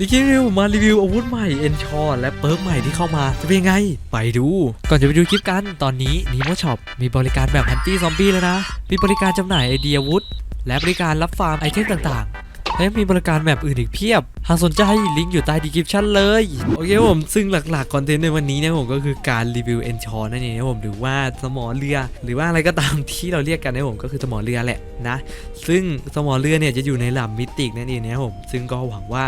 ดิคิริวมารีวิวอาวุธใหม่เอนชอและเปิร์กใหม่ที่เข้ามา จะเป็นยังไง ไปดู ก่อนจะไปดูคลิปกัน ตอนนี้นีโมช็อปมีบริการแบบฮันตี้ซอมบี้แล้วนะ มีบริการจำหน่ายไอเดียอาวุธ และบริการรับฟาร์มไอเทมต่าง และยังมีบริการแบบอื่นอีกเพียบ หากสนใจลิงก์อยู่ใต้ดีคริปชั่นเลย โอเคผมซึ่งหลักๆคอนเทนต์ในวันนี้เนี่ยผมก็คือการรีวิวเอนชอนั่นเองนะผมหรือว่าสมอเรือ หรือว่าอะไรก็ตามที่เราเรียกกันนะผมก็คือสมอเรือแหละนะ ซึ่งสมอเรือเนี่ยจะอยู่ในลำมิติกนั่นเองนะผมซึ่งก็หวังว่า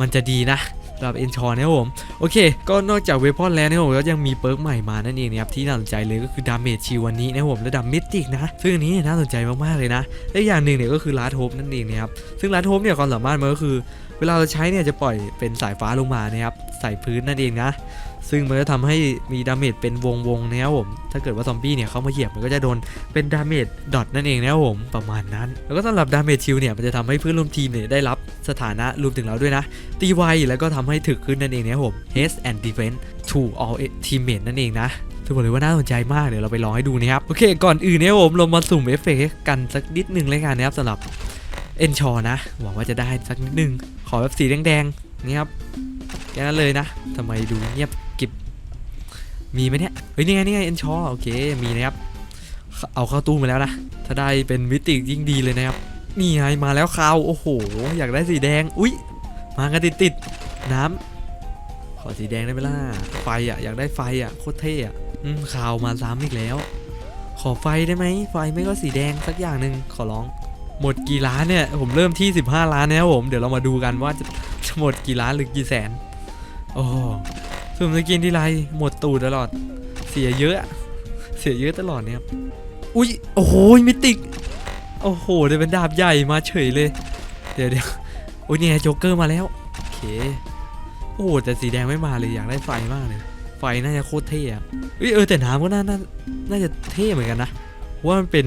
มันจะดีนะ สำหรับเอนชอนะครับผมโอเค ก็นอกจากเวพอนแล้วนะครับผมก็ยังมีเปิร์กใหม่มานั่นเองนะครับที่น่าสนใจเลยก็คือดาเมจชิววันนี้นะครับผมและดาเมิติกนะซึ่งอันนี้น่าสนใจมากๆเลยนะและอย่างหนึ่งเนี่ยก็คือลาโฮปนั่นเองนะครับซึ่งลาโฮปเนี่ยความสามารถมันก็คือ เวลาเราใช้เนี่ยจะปล่อยเป็นสายฟ้าลงมานะครับใส่พื้นนั่นเองนะ ซึ่งมันจะทำให้มีดาเมจเป็นวงวงๆนะครับผม ถ้าเกิดว่าซอมบี้เนี่ยเข้ามาเหยียบมันก็จะโดนเป็นดาเมจดอทนั่นเองนะครับผมประมาณนั้น แล้วก็สำหรับดาเมจชิลเนี่ยมันจะทำให้เพื่อนร่วมทีมเนี่ยได้รับสถานะรวมถึงเราด้วยนะ ตีไวแล้วก็ทำให้ถึกขึ้นนั่นเองนะครับผม Haste and Defense to all teammate นั่นเองนะทุกคนเลยว่าน่าสนใจมากเดี๋ยวเราไปลองให้ดูนะครับโอเค ก่อนอื่นเนี่ยผมเรามาสุ่มเอฟเฟกกันสักนิดหนึ่งเลยกันนะครับสำหรับเอนชอนะหวังว่าจะได้สักนิดหนึงขอแบบสีแดงๆนี่ครับแค่นั้นเลยนะทำไมดูเงียบ มีไหมเนี่ยเฮ้ยนี่ไงนี่ไงเอนชอโอเคมีนะครับเอาเข้าตู้มาแล้วนะ ถ้าได้เป็นมิติยิ่งดีเลยนะครับ นี่ไงมาแล้วคาวโอ้โห อยากได้สีแดง อุ้ยมากันติดติดน้ำขอสีแดงได้ไหมล่ะ ไฟอะอยากได้ไฟอะโคตรเท่อะอืมคาวมาซ้ำอีกแล้ว ขอไฟได้ไหมไฟไม่ก็สีแดงสักอย่างหนึ่งขอร้อง หมดกี่ล้านเนี่ย ผมเริ่มที่ 15 ล้านนะครับผม เดี๋ยวเรามาดูกันว่าจะจะหมดกี่ล้านหรือกี่แสน โอ้ สุ่มสกินที่ไรหมดตูดตลอด เสียเยอะ เสียเยอะตลอดเนี่ยครับอุ้ยโอ้โหมิติกโอ้โหเดี๋ยวเป็นดาบใหญ่มาเฉยเลย เดี๋ยวเดี๋ยวโอ้ยเนี่ยโจ๊กเกอร์มาแล้วโอเคโอ้โหแต่สีแดงไม่มาเลยอยากได้ไฟมากเลย ไฟน่าจะโคตรเท่อะเอ้ยเออแต่น้ำก็น่าน่าน่าจะเท่เหมือนกันนะเพราะว่ามันเป็น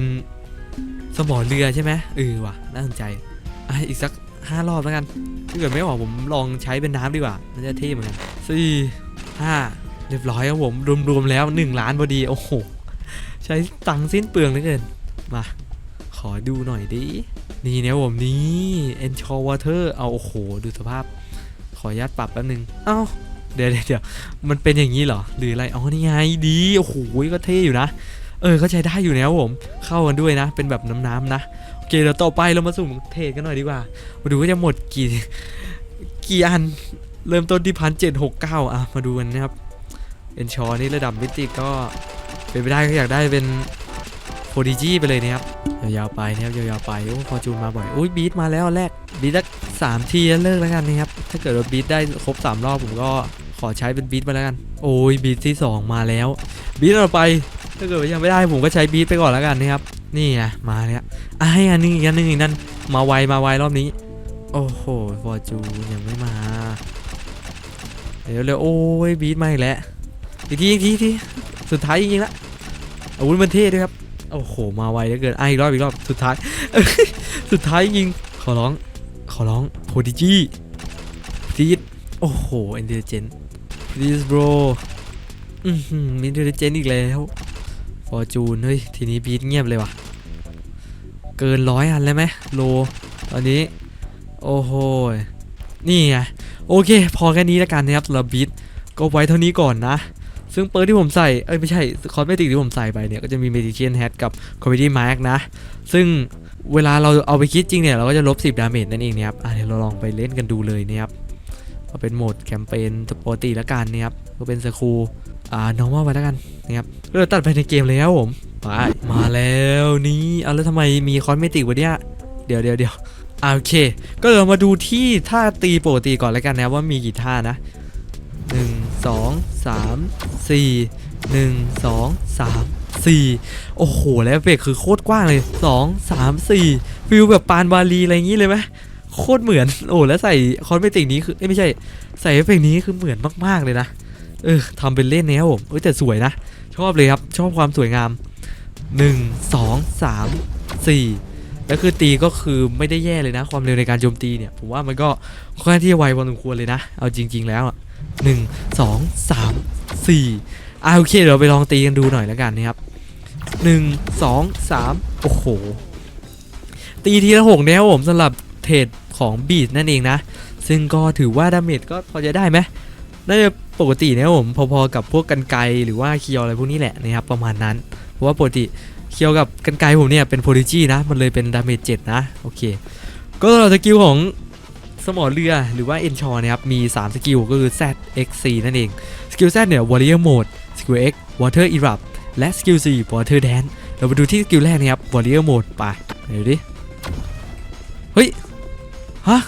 สมอเรือใช่ไหมเออว่ะน่าสนใจอะอีกสักห้ารอบแล้วกันถ้าเกิดไม่ออกผมลองใช้เป็นน้ำดีกว่าน่าจะเท่เหมือนกันสี่ ห้าเรียบร้อยครับผมรวมๆแล้วหนึ่งล้านพอดี โอ้โห ใช้ตังค์สิ้นเปลืองเหลือเกิน มา ขอดูหน่อยดิ นี่เนี่ยผมนี่ Ensure Water เอาโอ้โห ดูสภาพ ขออนุญาตปรับแป๊บนึง เอ้าเดี๋ยวเดี๋ยวมันเป็นอย่างนี้เหรอ หรืออะไร อ๋อ นี่ไง ดี โอ้โห ก็เท่อยู่นะ เออ ก็ใช้ได้อยู่นะครับผม เข้ากันด้วยนะ เป็นแบบน้ำๆนะ โอเค เดี๋ยวต่อไปเรามาสุ่มเทรดกันหน่อยดีกว่า มาดูว่าจะหมดกี่ กี่อัน เริ่มต้นที่พันเจ็ดหกเก้าอะ มาดูกันนะครับ Ensure นี่ระดับมิติก็เป็นไปได้ก็อยากได้เป็นโ o ดิจีไปเลยนะครับ ยาวๆไปนะครับ ยาวๆไป โอ้ฟอร์จูนมาบ่อย อุ้ยบีทมาแล้วแรก บีทสักสามทีแล้วเลิกแล้วกันนะครับ ถ้าเกิดว่าบีทได้ครบสามรอบผมก็ขอใช้เป็นบีทมาแล้วกัน โอ้ยบีทที่สองมาแล้ว บีทต่อไป ถ้าเกิดว่ายังไม่ได้ผมก็ใช้บีทไปก่อนแล้วกันนะครับ นี่ไงมาแล้วอะให้อันนึงอีกอันนึงอีกนั่นมาไวมาไวรอบนี้ โอ้โหฟอร์จูนยังไม่มา เดี๋ยวเร็วโอ้ยบีทมาอีกแล้วอีกทีอีกทีอีกทีสุดท้ายจริงๆละอาวุธมันเท่ด้วยครับโอ้โหมาไวเหลือเกินอะอีกรอบอีกรอบสุดท้าย สุดท้ายจริงขอร้องขอร้องโ o ดิจีพีดโอ้โหอินเทลเจนพีสโบรอือหือมีอินเทลเจนอีกแล้วฟอร์จูนเฮ้ยทีนี้บีทเงียบเลยว่ะเกินร้อยอันแล้วไหมโลตอนนี้ โอ้โห นี่ไงโอเค พอแค่นี้แล้วกันนะครับสำหรับบีทก็ไว้เท่านี้ก่อนนะ ซึ่งเปิร์ที่ผมใส่เอ้ยไม่ใช่คอสเมติกที่ผมใส่ไปเนี่ยก็จะมี Medician Hat กับ Comedy Mark นะ ซึ่งเวลาเราเอาไปคิดจริงเนี่ย เราก็จะลบ 10 ดาเมจนั่นเองนะครับอะเดี๋ยวเราลองไปเล่นกันดูเลยนะครับก็เป็นโหมดแคมเปญปกติแล้วกันนะครับก็เป็นสคูอ่า normal ไปแล้วกันนะครับก็เลยตัดไปในเกมเลยครับผมไปมาแล้วนี่เอาแล้วทำไมมีคอสเมติกวะเนี่ยเดี๋ยวเดี๋ยวเดี๋ยว อ่าโอเค ก็เรามาดูที่ท่าตีปกติก่อนแล้วกันนะว่ามีกี่ท่านะหนึ่งสองสามสี่หนึ่งสองสามสี่โอ้โห แล้วเฟกคือโคตรกว้างเลยสองสามสี่ฟิลแบบปานบาลีอะไรอย่างนี้เลยไหมโคตรเหมือน โอ้แล้วใส่คอนเมติกนี้คือเอ้ยไม่ใช่ ใส่เอฟเฟกนี้คือเหมือนมาก ๆ เลยนะ เออทำเป็นเล่นเนี่ยครับผมเอ้ยแต่สวยนะ ชอบเลยครับ ชอบความสวยงามหนึ่งสองสามสี่ แล้วคือตีก็คือไม่ได้แย่เลยนะ ความเร็วในการโจมตีเนี่ย ผมว่ามันก็ค่อนข้างที่จะไวพอสมควรเลยนะ เอาจริง ๆ แล้วอะหนึ่งสองสามสี่อ่าโอเคเดี๋ยวเราไปลองตีกันดูหน่อยแล้วกันนะครับหนึ่งสองสามโอ้โห ตีทีละหกเนี่ยผมสำหรับเทรดของบีดนั่นเองนะ ซึ่งก็ถือว่าดาเมจก็พอจะได้ไหมน่าจะปกตินะครับผมพอๆกับพวกกันไกหรือว่าเคียวอะไรพวกนี้แหละนะครับประมาณนั้น เพราะว่าปกติ เคียวกับกันไกรผมเนี่ยเป็นโพลิจีนะ มันเลยเป็นดาเมจเจ็ดนะ โอเค ก็สำหรับสกิลของสมอเรือหรือว่าเอนชอนะครับ มี 3 สกิลก็คือ Z X C นั่นเอง สกิล Z เนี่ย Warrior Mode สกิล X Water Erupt และสกิล C Water Dance เราไปดูที่สกิลแรกนะครับ Warrior Mode ไปดูดิ เฮ้ย ฮะ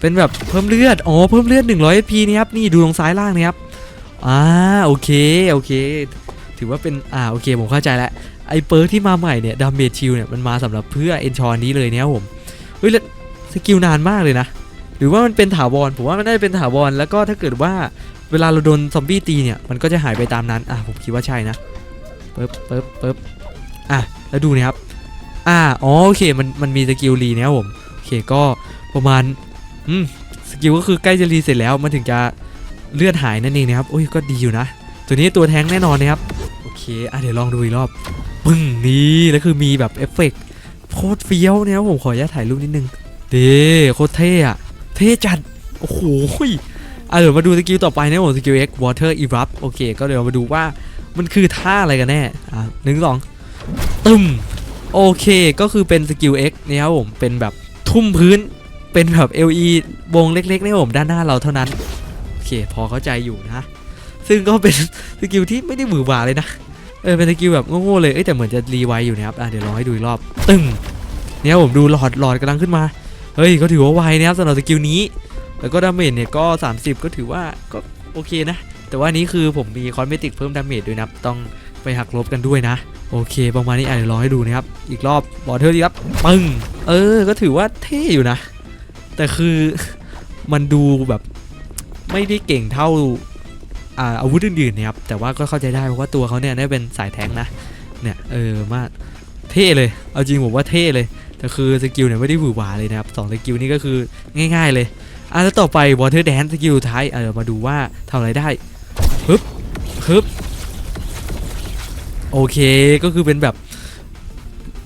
เป็นแบบเพิ่มเลือด อ๋อ เพิ่มเลือด 100 HP นี่ครับ นี่ดูตรงซ้ายล่างนี่ครับ อ่า โอเค โอเค ถือว่าเป็น อ่า โอเค ผมเข้าใจแล้ว ไอ้เปิร์กที่มาใหม่เนี่ยดาเมจชิลเนี่ยมันมาสำหรับเพื่อเอนชอนนี้เลยเนี่ยผมเฮ้ยแล้วสกิลนานมากเลยนะ หรือว่ามันเป็นถาวรผมว่ามันน่าจะเป็นถาวรแล้วก็ถ้าเกิดว่าเวลาเราโดนซอมบี้ตีเนี่ยมันก็จะหายไปตามนั้นอะผมคิดว่าใช่นะปึ๊บปึ๊บปึ๊บอะแล้วดูนะครับอ่าอ๋อโอเคมันมันมีสกิลรีนะครับผมโอเคก็ประมาณอืมสกิลก็คือใกล้จะรีเสร็จแล้วมันถึงจะเลือดหายนั่นเองนะครับโอ้ยก็ดีอยู่นะ ตัวนี้ตัวแท้งแน่นอนนะครับโอเคอะเดี๋ยวลองดูอีกรอบ ปึ้งนี่แล้วคือมีแบบเอฟเฟกต์โคตรเฟี้ยวนะครับผมขออนุญาตถ่ายรูปนิดนึงเด้โคตรเท่อะเท่จัด โอ้โหอะเดี๋ยวมาดูสกิลต่อไปนะผมสกิล X Water Erupt โอเค ก็เดี๋ยวมาดูว่ามันคือท่าอะไรกันแน่อะหนึ่งสองตึมโอเคก็คือเป็นสกิล X เนี่ยครับผมเป็นแบบทุ่มพื้นเป็นแบบ LE วงเล็กๆนะครับผมด้านหน้าเราเท่านั้น โอเค พอเข้าใจอยู่นะ ซึ่งก็เป็นสกิลที่ไม่ได้หวือหวาเลยนะ เออเป็นสกิลแบบโง่ๆเลยเอ้แต่เหมือนจะรีไวอยู่นะครับอะเดี๋ยวลองให้ดูอีกรอบตึ้งเนี่ยผมดูหลอดหลอดกำลังขึ้นมาเฮ้ยก็ถือว่าไวนะครับสำหรับสกิลนี้แล้วก็ดาเมจเนี่ยก็ 30 ก็ถือว่าก็โอเคนะ แต่ว่านี้คือผมมีคอนเมติกเพิ่มดาเมจด้วยนะครับต้องไปหักลบกันด้วยนะ โอเคประมาณนี้อะเดี๋ยวรองให้ดูนะครับอีกรอบบอเทอร์ดีครับปึ้งเออก็ถือว่าเท่อยู่นะ แต่คือมันดูแบบไม่ได้เก่งเท่า อาอาวุธอื่นๆนะครับแต่ว่าก็เข้าใจได้เพราะว่าตัวเขาเนี่ยได้เป็นสายแทงนะเนี่ยเออมากเท่เลยเอาจริงผมว่าเท่เลยแต่คือสกิลเนี่ยไม่ได้หวือหวาเลยนะครับสองสกิลนี้ก็คือง่ายๆเลยอะแล้วต่อไป Water Dance สกิลท้ายเออมาดูว่าทำอะไรได้ฮึบฮึบโอเคก็คือเป็นแบบ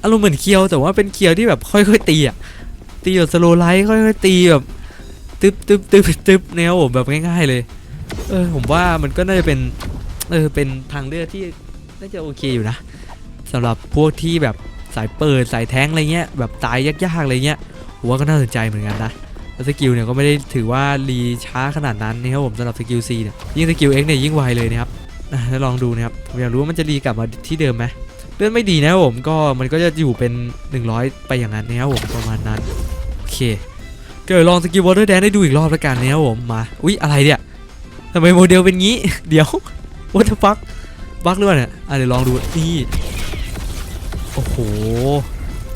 อารมณ์เหมือนเคียวแต่ว่าเป็นเคียวที่แบบค่อยๆตีอะตีแบบสโลไลท์ค่อยๆตีแบบตึ๊บตึ๊บตึ๊บตึ๊บแนวผมแบบง่ายๆเลย เออผมว่ามันก็น่าจะเป็นเออเป็นทางเลือกที่น่าจะโอเคอยู่นะสำหรับพวกที่แบบสายเปิดสายแท้งอะไรเงี้ยแบบตายยากๆอะไรเงี้ยผมว่าก็น่าสนใจเหมือนกันนะแล้วสกิลเนี่ยก็ไม่ได้ถือว่ารีช้าขนาดนั้นนะครับผมสำหรับสกิล C เนี่ยยิ่งสกิล X เนี่ยยิ่งไวเลยนะครับอะลองดูนะครับผมอยากรู้ว่ามันจะรีกลับมาที่เดิมไหมเลื่อนไม่ดีนะครับผมก็มันก็จะอยู่เป็น 100 ไปอย่างนั้นนะครับผมประมาณนั้นโอเคเก็เดี๋ยวลองสกิลวอเตอร์แดนได้ดูอีกรอบแล้วกันนะครับผมมาอุ๊ยอะไรเนี่ย ทำไมโมเดลเป็นงี้ เดี๋ยว what the fuck บั๊กหรือเปล่าเนี่ยอะเดี๋ยวลองดูนี่โอ้โห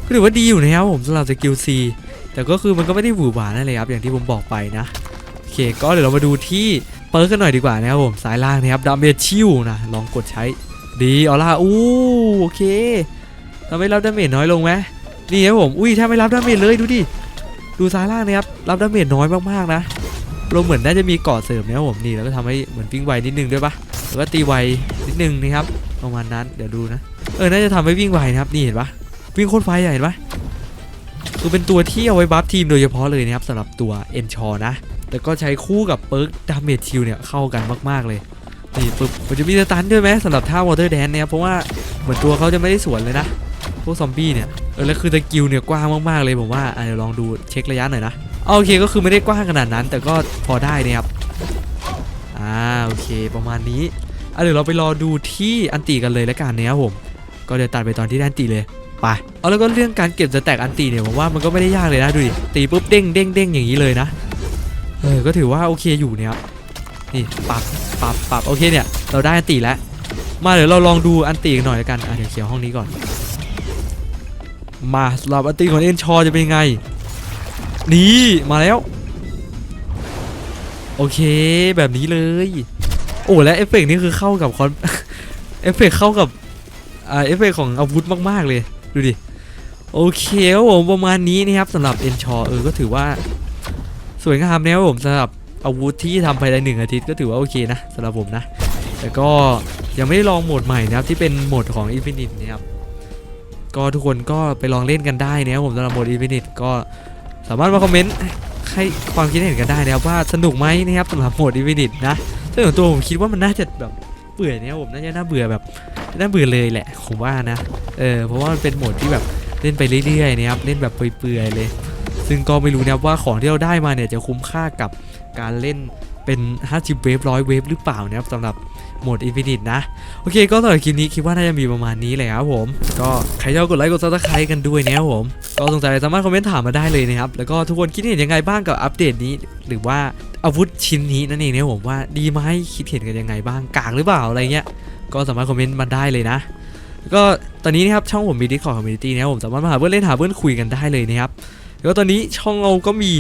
ก็ถือว่าดีอยู่นะครับผมสำหรับสกิล C แต่ก็คือมันก็ไม่ได้หวือหวานั่นเลยครับอย่างที่ผมบอกไปนะโอเคก็เดี๋ยวเรามาดูที่เปิร์กกันหน่อยดีกว่านะครับผมสายล่างนะครับดาเมจชิวนะลองกดใช้ดีออร่าอู้โอเคทำให้รับดาเมจน้อยลงไหมนี่ครับผมอุ้ยถ้าไม่รับดาเมจเลยดูดิดูสายล่างนะครับรับดาเมจน้อยมากๆนะ เราเหมือนน่าจะมีเกาะเสริมนะครับผมนี่แล้วก็ทำให้เหมือนวิ่งไวนิดนึงด้วยปะแล้วก็ตีไวนิดนึงนะครับประมาณนั้นเดี๋ยวดูนะเออน่าจะทำให้วิ่งไวนะครับนี่เห็นปะวิ่งโคตรไวเห็นปะคือเป็นตัวที่เอาไว้บัฟทีมโดยเฉพาะเลยนะครับสำหรับตัวเอนชอนะแต่ก็ใช้คู่กับเปิร์กดาเมจชิลเนี่ยเข้ากันมากๆเลยนี่ปึ๊บมันจะมีสตันด้วยไหมสำหรับท่าวอเตอร์แดนเนี่ยเพราะว่าเหมือนตัวเขาจะไม่ได้สวนเลยนะพวกซอมบี้เนี่ยเออแล้วคือสกิลเนี่ยกว้างมากๆเลยผมว่าอะเดี๋ยวลองดูเช็คระยะหน่อยนะ โอเคก็คือไม่ได้กว้างขนาดนั้น แต่ก็พอได้นะครับอ่าโอเคประมาณนี้อะเดี๋ยวเราไปรอดูที่อันติกันเลยแล้วกันนะครับผมก็เดี๋ยวตัดไปตอนที่ได้อันติเลยไปเอาแล้วก็เรื่องการเก็บสแต็กอันตีเนี่ยผมว่ามันก็ไม่ได้ยากเลยนะดูดิตีปุ๊บเด้งเด้งเด้งอย่างนี้เลยนะเออก็ถือว่าโอเคอยู่เนี่ยครับนี่ปรับปรับปรับโอเคเนี่ย เราได้อันตีแล้วมาเดี๋ยวเราลองดูอันตีกันหน่อยแล้วกันอะเดี๋ยวเคลียร์ห้องนี้ก่อน มาสำหรับอันตีของเอ็นชอจะเป็นยังไง นี่มาแล้ว โอเคแบบนี้เลย โอ้และเอฟเฟกต์นี่คือเข้ากับคอนเอฟเฟกต์เข้ากับอ่าเอฟเฟกต์ของอาวุธมาก ๆ เลย ดูดิ โอเคครับผมประมาณนี้นะครับสำหรับเอ็นชอเออก็ถือว่า สวยงามนะครับผมสำหรับอาวุธที่ทำภายในหนึ่งอาทิตย์ก็ถือว่าโอเคนะสำหรับผมนะ แต่ก็ยังไม่ได้ลองโหมดใหม่นะครับที่เป็นโหมดของ Infinite นะครับก็ทุกคนก็ไปลองเล่นกันได้นะครับผมสำหรับโหมด Infinite ก็ สามารถมาคอมเมนต์ให้ความคิดเห็นกันได้นะครับว่าสนุกไหมนะครับสำหรับโหมดอินฟินิตนะซึ่งส่วนตัวผมคิดว่ามันน่าจะแบบเบื่อเนี่ยผมน่าจะน่าเบื่อแบบน่าเบื่อเลยแหละผมว่านะเออเพราะว่ามันเป็นโหมดที่แบบเล่นไปเรื่อยๆนะครับเล่นแบบเปื่อยๆเลย ซึ่งก็ไม่รู้นะว่าของที่เราได้มาเนี่ยจะคุ้มค่ากับการเล่น เป็น 50 เวฟร้อยเวฟหรือเปล่านะครับสำหรับโหมดอินฟินิตนะ โอเค ก็สำหรับคลิปนี้คิดว่าน่าจะมีประมาณนี้เลยครับผม ก็ใครชอบกดไลค์กดซับสไครต์กันด้วยนะครับผม ก็สงสัยสามารถคอมเมนต์ถามมาได้เลยนะครับ แล้วก็ทุกคนคิดเห็นยังไงบ้างกับอัปเดตนี้ หรือว่าอาวุธชิ้นนี้นั่นเองนะครับผมว่าดีไหมคิดเห็นกันยังไงบ้างกากหรือเปล่าอะไรเงี้ยก็สามารถคอมเมนต์มาได้เลยนะแล้วก็ตอนนี้นะครับช่องผมมี Discord Community นะครับผมสามารถมาหาเพื่อนเล่นหาเพื่อนคุยกันได้เลยนะครับแล้วก็ตอนนี้ช่องเราก็มี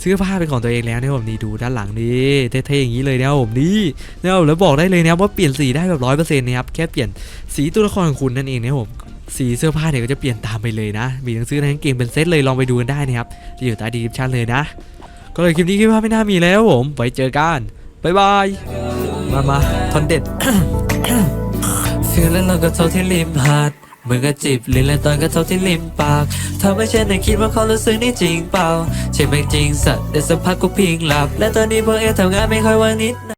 เสื้อผ้าเป็นของตัวเองแล้วนะครับผมนี่ดูด้านหลังนี่เท่ๆอย่างนี้เลยนะครับผมนี่นะครับแล้วบอกได้เลยนะครับว่าเปลี่ยนสีได้แบบร้อยเปอร์เซ็นต์นะครับแค่เปลี่ยนสีตัวละครของคุณนั่นเองนะครับผมสีเสื้อผ้าเนี่ยก็จะเปลี่ยนตามไปเลยนะ มีหนังสือทั้งเกมเป็นเซตเลยลองไปดูกันได้นะครับที่อยู่ใต้ดีคริปชั่นเลยนะ ก็เลยคลิปนี้คิดว่าไม่น่ามีแล้วครับผม ไว้เจอกัน บ๊ายบาย มามาทอนเด็ดฟีลแล้วเราก็เท่าที่ริมหาด มือก็จีบลิ้นและตอนก็เท่าที่ริมปากทำให้ฉันได้คิดว่าเขารู้สึกนี่จริงเปล่าใช่ไหมจริงสัตว์แต่สักพักก็พิงหลับ และตอนนี้พวกเอทำงานไม่ค่อยว่างนิด